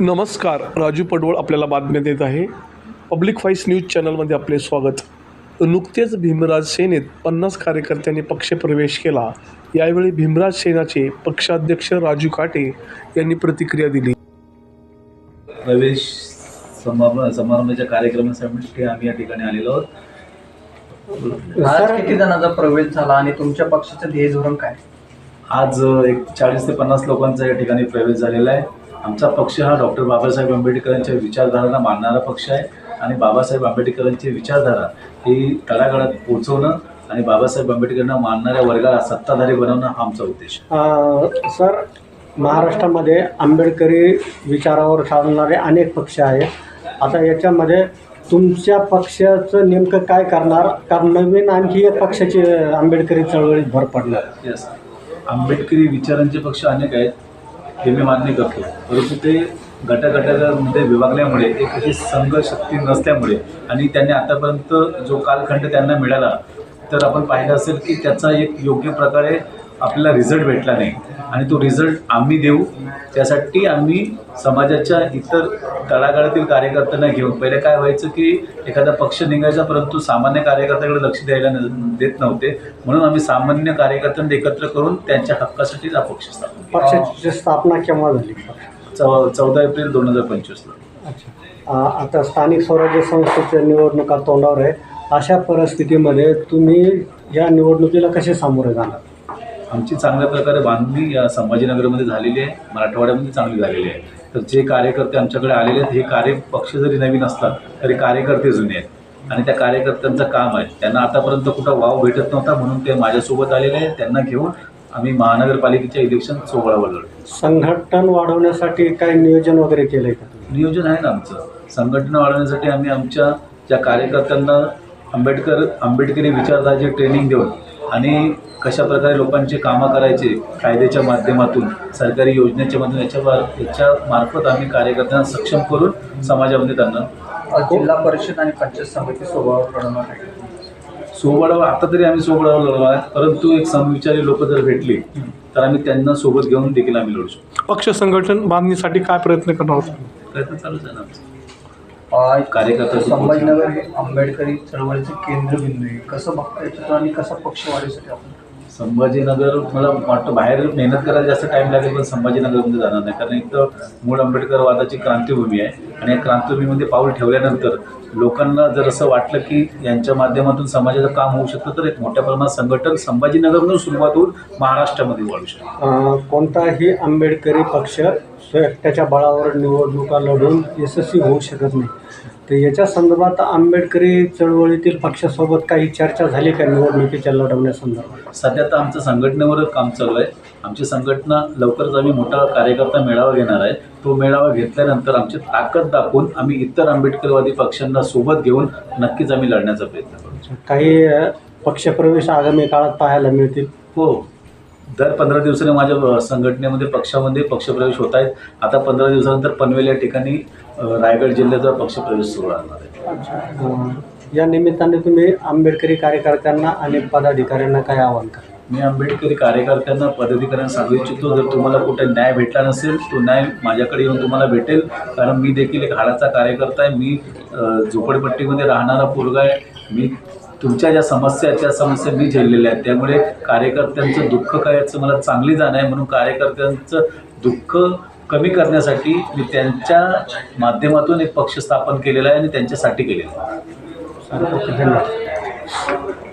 नमस्कार राजू पडवळ आपल्याला बातम्या देत आहे. पब्लिक व्हॉइस न्यूज चॅनलमध्ये आपले स्वागत. नुकतेच भीमराज सेनेत पन्नास कार्यकर्त्यांनी पक्षप्रवेश केला. यावेळी भीमराज सेनाचे पक्षाध्यक्ष राजू काटे यांनी प्रतिक्रिया दिली. प्रवेश समारंभ समारंभाच्या कार्यक्रमासाठी आम्ही या ठिकाणी आलेलो आहोत. आज किती जणांचा प्रवेश झाला आणि तुमच्या पक्षाचं ध्येय धोरण काय? आज एक चाळीस ते पन्नास लोकांचा या ठिकाणी प्रवेश झालेला आहे. आमचा पक्ष हा डॉक्टर बाबासाहेब आंबेडकरांच्या विचारधारांना मानणारा पक्ष आहे आणि बाबासाहेब आंबेडकरांची विचारधारा ही तळागाळात पोहोचवणं आणि बाबासाहेब आंबेडकरांना मानणाऱ्या वर्गाला सत्ताधारी बनवणं हा आमचा उद्देश सर महाराष्ट्रामध्ये आंबेडकरी विचारावर चालणारे अनेक पक्ष आहेत. आता याच्यामध्ये तुमच्या पक्षाचं नेमकं काय करणार? कारण नवीन आणखी एक पक्षाची आंबेडकरी चळवळीत भर पडणार. येस आंबेडकरी विचारांचे पक्ष अनेक आहेत. हे मी मान्य करतो. परंतु ते गटागटामध्ये विभागल्यामुळे एक अशी संघशक्ती नसल्यामुळे आणि त्यांनी आतापर्यंत जो कालखंड त्यांना मिळाला तर आपण पाहिलं असेल की त्याचा एक योग्य प्रकारे आपल्याला रिझल्ट भेटला नाही. आणि तो रिझल्ट आम्ही देऊ. त्यासाठी आम्ही समाजाच्या इतर तळागाळातील कार्यकर्त्यांना घेऊन पहिले काय व्हायचं की एखादा पक्ष निघायचा परंतु सामान्य कार्यकर्त्याकडे लक्ष द्यायला देत नव्हते. म्हणून आम्ही सामान्य कार्यकर्त्यांना एकत्र करून त्यांच्या हक्कासाठीच हा पक्ष स्थापन. पक्षाची स्थापना केव्हा झाली? चौ चौदा एप्रिल दोन हजार पंचवीसला अच्छा. आता स्थानिक स्वराज्य संस्थेच्या निवडणुका तोंडावर आहे. अशा परिस्थितीमध्ये तुम्ही या निवडणुकीला कसे सामोरे जाणार? आमची चांगल्या प्रकारे बांधणी या संभाजीनगरमध्ये झालेली आहे. मराठवाड्यामध्ये चांगली झालेली आहे. तर जे कार्यकर्ते आमच्याकडे आलेले आहेत हे कार्य पक्ष जरी नवीन असतात तरी कार्यकर्ते जुने आहेत. आणि त्या कार्यकर्त्यांचं काम आहे. त्यांना आतापर्यंत कुठं वाव भेटत नव्हता म्हणून ते माझ्यासोबत आलेले आहेत. त्यांना घेऊन आम्ही महानगरपालिकेच्या इलेक्शन सोहळावर लढतो संघटन वाढवण्यासाठी काही नियोजन वगैरे केलं आहे नियोजन आहे ना आमचं. संघटना वाढवण्यासाठी आम्ही आमच्या ज्या कार्यकर्त्यांना आंबेडकर आंबेडकरी विचारधाराची ट्रेनिंग देऊन आणि कशा प्रकारे लोकांचे कामं करायचे कायद्याच्या माध्यमातून सरकारी योजनेच्या माध्यमातून याच्या याच्या मार्फत आम्ही कार्यकर्त्यांना सक्षम करून समाजामध्ये त्यांना जिल्हा परिषद आणि पंचायत समिती स्वभाव लढवणार आहे. सोबळावा आता तरी आम्ही सोबळावा लढलो आहे परंतु एक समविचारी लोक जर भेटली तर आम्ही त्यांना सोबत घेऊन देखील आम्ही लढू शकतो. पक्ष संघटन बांधणीसाठी काय प्रयत्न करणार होता प्रयत्न चालूच आहे ना कार्यकर्ता संभाजीनगर हे आंबेडकरी चळवळीचे केंद्रबिंदू आहे. कसं बघता येतं आणि कसा पक्ष वाढीसाठी आपण संभाजीनगर मला वाटतं बाहेर मेहनत करायला जास्त टाईम लागेल पण संभाजीनगरमध्ये जाणार नाही. कारण इथं मूळ आंबेडकरवादाची क्रांतीभूमी आहे. आणि या क्रांतीभूमीमध्ये पाऊल ठेवल्यानंतर लोकांना जर असं वाटलं की यांच्या माध्यमातून समाजाचं काम होऊ शकतं तर एक मोठ्या प्रमाणात संघटन संभाजीनगरमधून सुरुवात होऊन महाराष्ट्रामध्ये वाढू शकतं. कोणताही आंबेडकरी पक्ष एकट्याच्या बळावर निवडणुका लढून यशस्वी होऊ शकत नाही. तर याच्या संदर्भात आंबेडकरी चळवळीतील पक्षासोबत काही चर्चा झाली का निवडणुकीच्या लढवण्यासंदर्भात सध्या तर आमचं संघटनेवरच काम चालू आहे. आमची संघटना लवकरच आम्ही मोठा कार्यकर्ता मेळावा घेणार आहे. तो मेळावा घेतल्यानंतर आमची ताकद दाखवून आम्ही इतर आंबेडकरवादी पक्षांना सोबत घेऊन नक्कीच आम्ही लढण्याचा प्रयत्न करू. काही पक्षप्रवेश आगामी काळात पाहायला मिळतील? हो. दर पंधरा दिवसाने माझ्या संघटनेमध्ये पक्षामध्ये पक्षप्रवेश होत आहेत. आता पंधरा दिवसानंतर पनवेल या ठिकाणी रायगड जिल्ह्याचा पक्षप्रवेश सुरू राहणार आहे. या निमित्ताने तुम्ही आंबेडकरी कार्यकर्त्यांना आणि पदाधिकाऱ्यांना काय आवाहन करा मी आंबेडकरी कार्यकर्त्यांना पदाधिकाऱ्यांना सांगू इच्छितो जर तुम्हाला कुठे न्याय भेटला नसेल तो न्याय माझ्याकडे येऊन तुम्हाला भेटेल. कारण मी देखील एक हाडाचा कार्यकर्ता आहे मी झोपडपट्टीमध्ये राहणारा पोरगा आहे. मी तुमच्या ज्या समस्या आहेत त्या समस्या मी झेललेल्या आहेत. त्यामुळे कार्यकर्त्यांचं दुःख काय याचं मला चांगली जाण आहे म्हणून कार्यकर्त्यांचं दुःख कमी करण्यासाठी मी त्यांच्या माध्यमातून एक पक्ष स्थापन केलेला आहे आणि त्यांच्यासाठी केलेला आहे. धन्यवाद.